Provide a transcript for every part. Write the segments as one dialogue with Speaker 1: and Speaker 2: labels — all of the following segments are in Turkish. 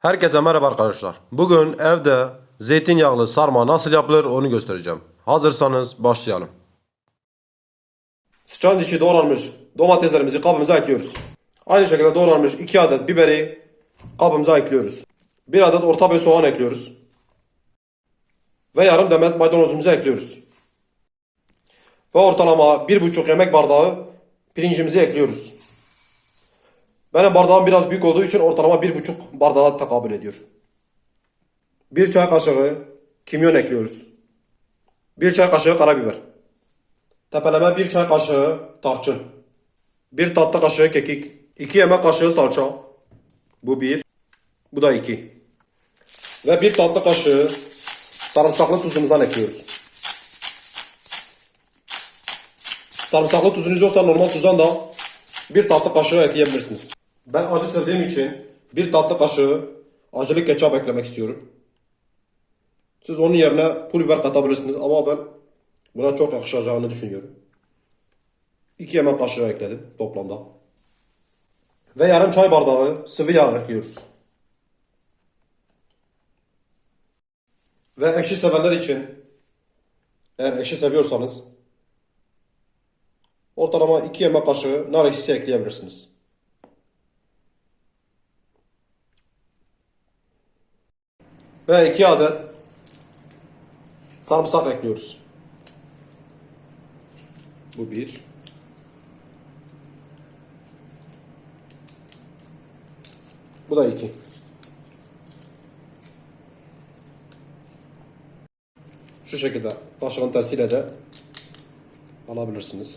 Speaker 1: Herkese merhaba arkadaşlar. Bugün evde zeytinyağlı sarma nasıl yapılır onu göstereceğim. Hazırsanız başlayalım. Sıçan dişi doğranmış domateslerimizi kabımıza ekliyoruz. Aynı şekilde doğranmış 2 adet biberi kabımıza ekliyoruz. 1 adet orta boy soğan ekliyoruz. Ve yarım demet maydanozumuzu ekliyoruz. Ve ortalama 1,5 yemek bardağı pirincimizi ekliyoruz. Benim bardağım biraz büyük olduğu için ortalama bir buçuk bardağa tekabül ediyor. Bir çay kaşığı kimyon ekliyoruz. Bir çay kaşığı karabiber. Tepeleme bir çay kaşığı tarçın. Bir tatlı kaşığı kekik. iki yemek kaşığı salça. Bu bir. Bu da iki. Ve bir tatlı kaşığı sarımsaklı tuzumuzdan ekliyoruz. Sarımsaklı tuzunuz yoksa normal tuzdan da bir tatlı kaşığı ekleyebilirsiniz. Ben acı sevdiğim için bir tatlı kaşığı acılı ketçap eklemek istiyorum. Siz onun yerine pul biber katabilirsiniz ama ben buna çok yakışacağını düşünüyorum. 2 yemek kaşığı ekledim toplamda. Ve yarım çay bardağı sıvı yağ ekliyoruz. Ve ekşi sevenler için eğer ekşi seviyorsanız ortalama 2 yemek kaşığı nar ekşisi ekleyebilirsiniz. Ve 2 adet sarımsak ekliyoruz. Bu bir. Bu da iki. Şu şekilde kaşığın tersiyle de alabilirsiniz.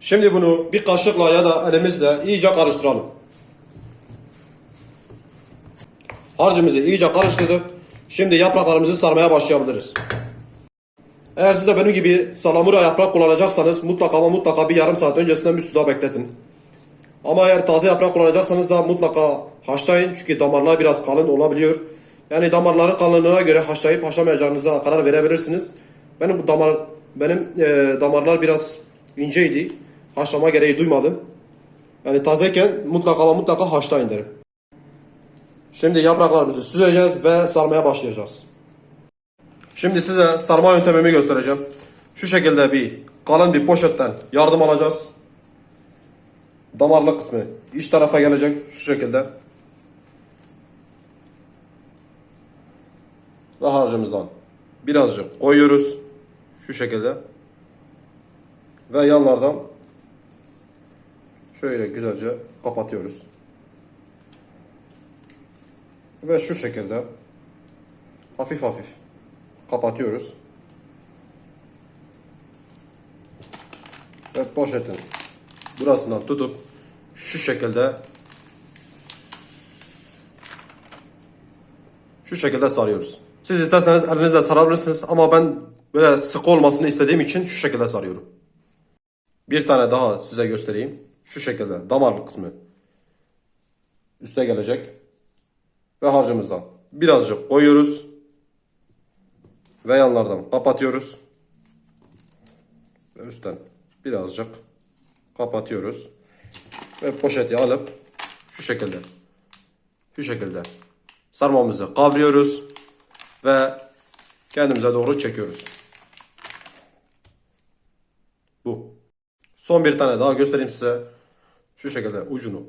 Speaker 1: Şimdi bunu bir kaşıkla ya da elimizle iyice karıştıralım. Harcımızı iyice karıştırdık. Şimdi yapraklarımızı sarmaya başlayabiliriz. Eğer siz de benim gibi salamura yaprak kullanacaksanız mutlaka ama mutlaka bir yarım saat öncesinden bir suda bekletin. Ama eğer taze yaprak kullanacaksanız da mutlaka haşlayın çünkü damarlar biraz kalın olabiliyor. Yani damarların kalınlığına göre haşlayıp haşlamayacağınıza karar verebilirsiniz. Benim bu damar benim e, damarlar biraz inceydi. Haşlama gereği duymadım. Yani tazeyken mutlaka ama mutlaka haşlayın derim. Şimdi yapraklarımızı süzeceğiz ve sarmaya başlayacağız. Şimdi size sarma yöntemimi göstereceğim. Şu şekilde bir kalın bir poşetten yardım alacağız. Damarlı kısmı iç tarafa gelecek şu şekilde. Ve harcımızdan birazcık koyuyoruz. Şu şekilde. Ve yanlardan şöyle güzelce kapatıyoruz. Ve şu şekilde hafif hafif kapatıyoruz. Ve poşetin burasından tutup şu şekilde şu şekilde sarıyoruz. Siz isterseniz elinizle sarabilirsiniz ama ben böyle sık olmasını istediğim için şu şekilde sarıyorum. Bir tane daha size göstereyim. Şu şekilde damarlı kısmı üste gelecek ve harcımızdan birazcık koyuyoruz ve yanlardan kapatıyoruz ve üstten birazcık kapatıyoruz ve poşeti alıp şu şekilde şu şekilde sarmamızı kavruyoruz ve kendimize doğru çekiyoruz. Bu. Son bir tane daha göstereyim size. Şu şekilde ucunu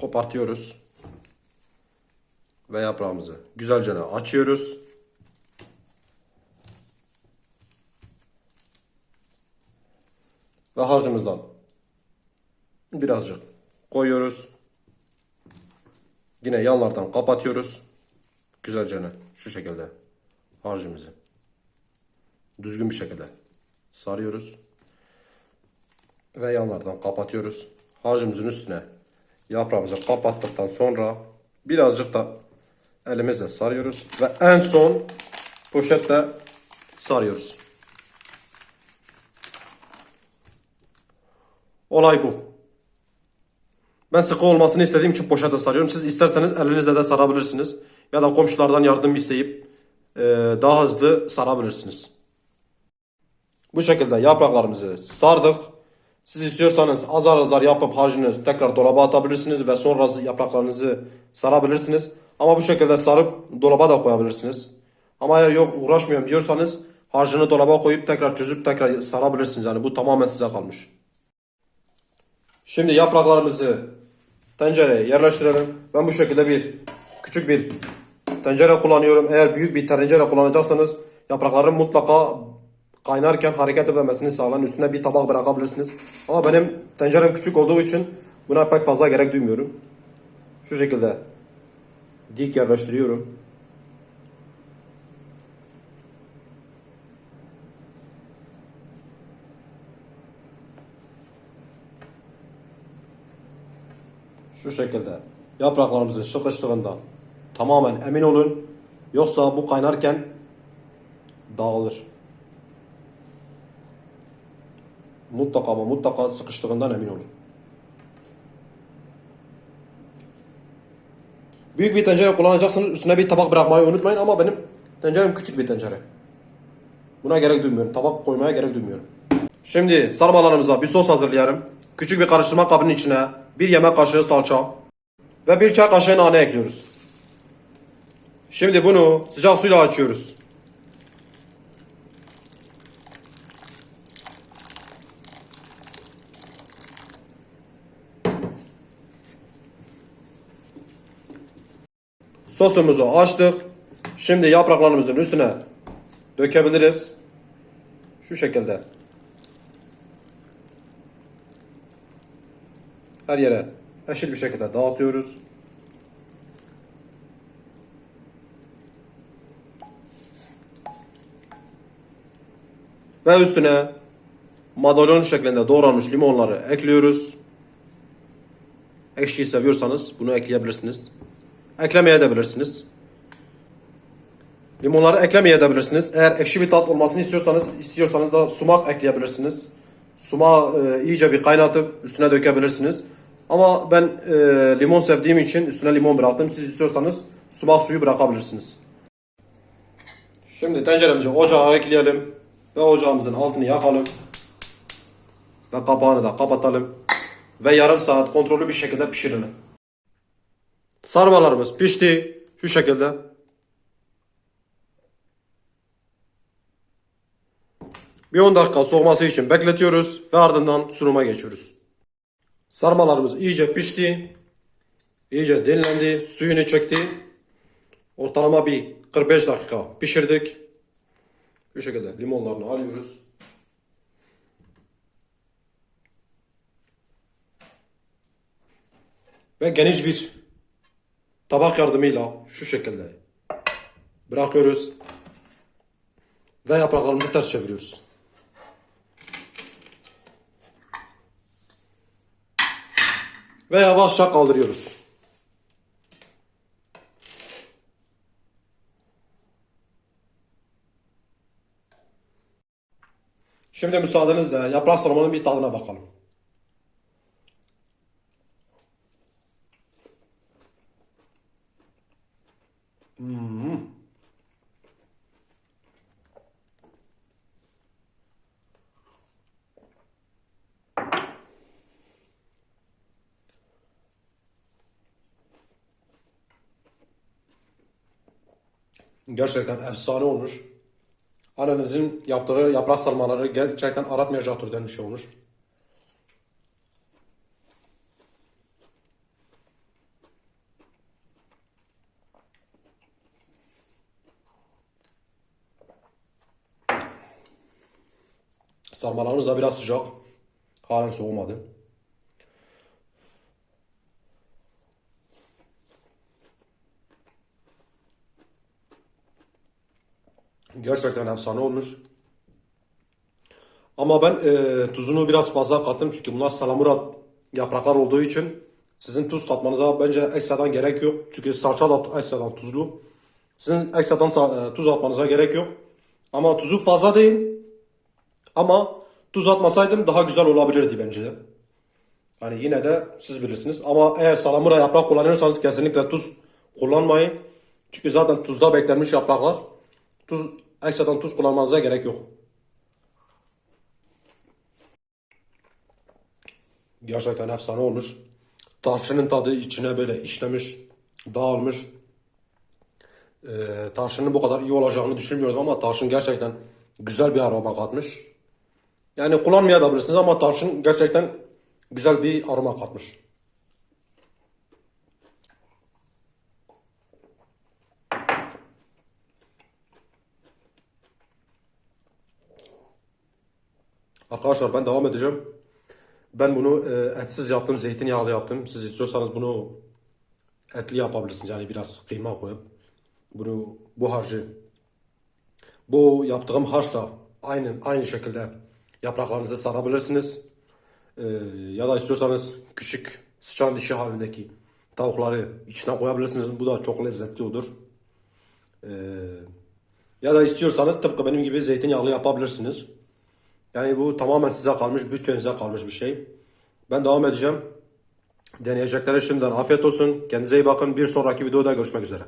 Speaker 1: kopartıyoruz ve yaprağımızı güzelce açıyoruz. Ve harcımızdan birazcık koyuyoruz. Yine yanlardan kapatıyoruz. Güzelce şu şekilde harcımızı düzgün bir şekilde sarıyoruz. Ve yanlardan kapatıyoruz. Harcımızın üstüne yaprağımızı kapattıktan sonra birazcık da elimizle sarıyoruz ve en son poşette sarıyoruz. Olay bu. Ben sıkı olmasını istediğim için poşete sarıyorum. Siz isterseniz elinizle de sarabilirsiniz. Ya da komşulardan yardım isteyip e, daha hızlı sarabilirsiniz. Bu şekilde yapraklarımızı sardık Siz istiyorsanız azar azar yapıp harcını tekrar dolaba atabilirsiniz ve sonra yapraklarınızı sarabilirsiniz. Ama bu şekilde sarıp dolaba da koyabilirsiniz. Ama eğer yok uğraşmıyorum diyorsanız harcını dolaba koyup tekrar çözüp tekrar sarabilirsiniz. Yani bu tamamen size kalmış. Şimdi yapraklarımızı tencereye yerleştirelim. Ben bu şekilde bir küçük bir tencere kullanıyorum. Eğer büyük bir tencere kullanacaksanız yaprakların mutlaka kaynarken hareket etmemesini sağlayın. Üstüne bir tabak bırakabilirsiniz. Ama benim tencerem küçük olduğu için buna pek fazla gerek duymuyorum. Şu şekilde dik yerleştiriyorum. Şu şekilde yapraklarımızın sıkıştığından tamamen emin olun. Yoksa bu kaynarken dağılır. Mutlaka ama mutlaka sıkıştığından emin olun. Büyük bir tencere kullanacaksınız. Üstüne bir tabak bırakmayı unutmayın ama benim tencerem küçük bir tencere. Buna gerek duymuyorum. Tabak koymaya gerek duymuyorum. Şimdi sarmalarımıza bir sos hazırlayalım. Küçük bir karıştırma kabının içine bir yemek kaşığı salça ve bir çay kaşığı nane ekliyoruz. Şimdi bunu sıcak suyla açıyoruz. Sosumuzu açtık. Şimdi yapraklarımızın üstüne dökebiliriz. Şu şekilde. Her yere eşit bir şekilde dağıtıyoruz. Ve üstüne madalyon şeklinde doğranmış limonları ekliyoruz. Ekşiyi seviyorsanız bunu ekleyebilirsiniz. Eklemeye de bilirsiniz. Limonları eklemeye de bilirsiniz. Eğer ekşi bir tat olmasını istiyorsanız istiyorsanız da sumak ekleyebilirsiniz. Sumağı e, iyice bir kaynatıp üstüne dökebilirsiniz. Ama ben e, limon sevdiğim için üstüne limon bıraktım. Siz istiyorsanız sumak suyu bırakabilirsiniz. Şimdi tenceremizi ocağa ekleyelim. Ve ocağımızın altını yakalım. Ve kapağını da kapatalım. Ve yarım saat kontrollü bir şekilde pişirelim. Sarmalarımız pişti. Şu şekilde. Bir 10 dakika soğuması için bekletiyoruz ve ardından sunuma geçiyoruz. Sarmalarımız iyice pişti. İyice dinlendi. Suyunu çekti. Ortalama bir 45 dakika pişirdik. Bu şekilde limonlarını alıyoruz. Ve geniş bir tabak yardımıyla şu şekilde bırakıyoruz. Ve yapraklarımızı ters çeviriyoruz. Ve yavaşça kaldırıyoruz. Şimdi müsaadenizle yaprak sarmanın bir tadına bakalım. Gerçekten efsane olmuş. Annenizin yaptığı yaprak sarmaları gerçekten aratmayacak türden bir şey olmuş. Sarmalarımız da biraz sıcak. Halen soğumadı. Gerçekten efsane olmuş. Ama ben e, tuzunu biraz fazla kattım çünkü bunlar salamura yapraklar olduğu için sizin tuz katmanıza bence ekstradan gerek yok. Çünkü salça da ekstradan tuzlu. Sizin ekstradan e, tuz atmanıza gerek yok. Ama tuzu fazla değil. Ama tuz atmasaydım daha güzel olabilirdi bence de. Yani yine de siz bilirsiniz. Ama eğer salamura yaprak kullanıyorsanız kesinlikle tuz kullanmayın. Çünkü zaten tuzda beklenmiş yapraklar. Tuz, ekstradan tuz kullanmanıza gerek yok. Gerçekten efsane olmuş. Tarçının tadı içine böyle işlemiş, dağılmış. Ee, tarçının bu kadar iyi olacağını düşünmüyordum ama tarçın gerçekten güzel bir aroma katmış. Yani kullanmayabilirsiniz ama tarçın gerçekten güzel bir aroma katmış. Arkadaşlar ben devam edeceğim. Ben bunu e, etsiz yaptım, zeytinyağlı yaptım. Siz istiyorsanız bunu etli yapabilirsiniz. Yani biraz kıyma koyup bunu bu harcı bu yaptığım harçla aynı aynı şekilde yapraklarınızı sarabilirsiniz. E, ya da istiyorsanız küçük sıçan dişi halindeki tavukları içine koyabilirsiniz. Bu da çok lezzetli olur. E, ya da istiyorsanız tıpkı benim gibi zeytinyağlı yapabilirsiniz. Yani bu tamamen size kalmış, bütçenize kalmış bir şey. Ben devam edeceğim. Deneyeceklere şimdiden afiyet olsun. Kendinize iyi bakın. Bir sonraki videoda görüşmek üzere.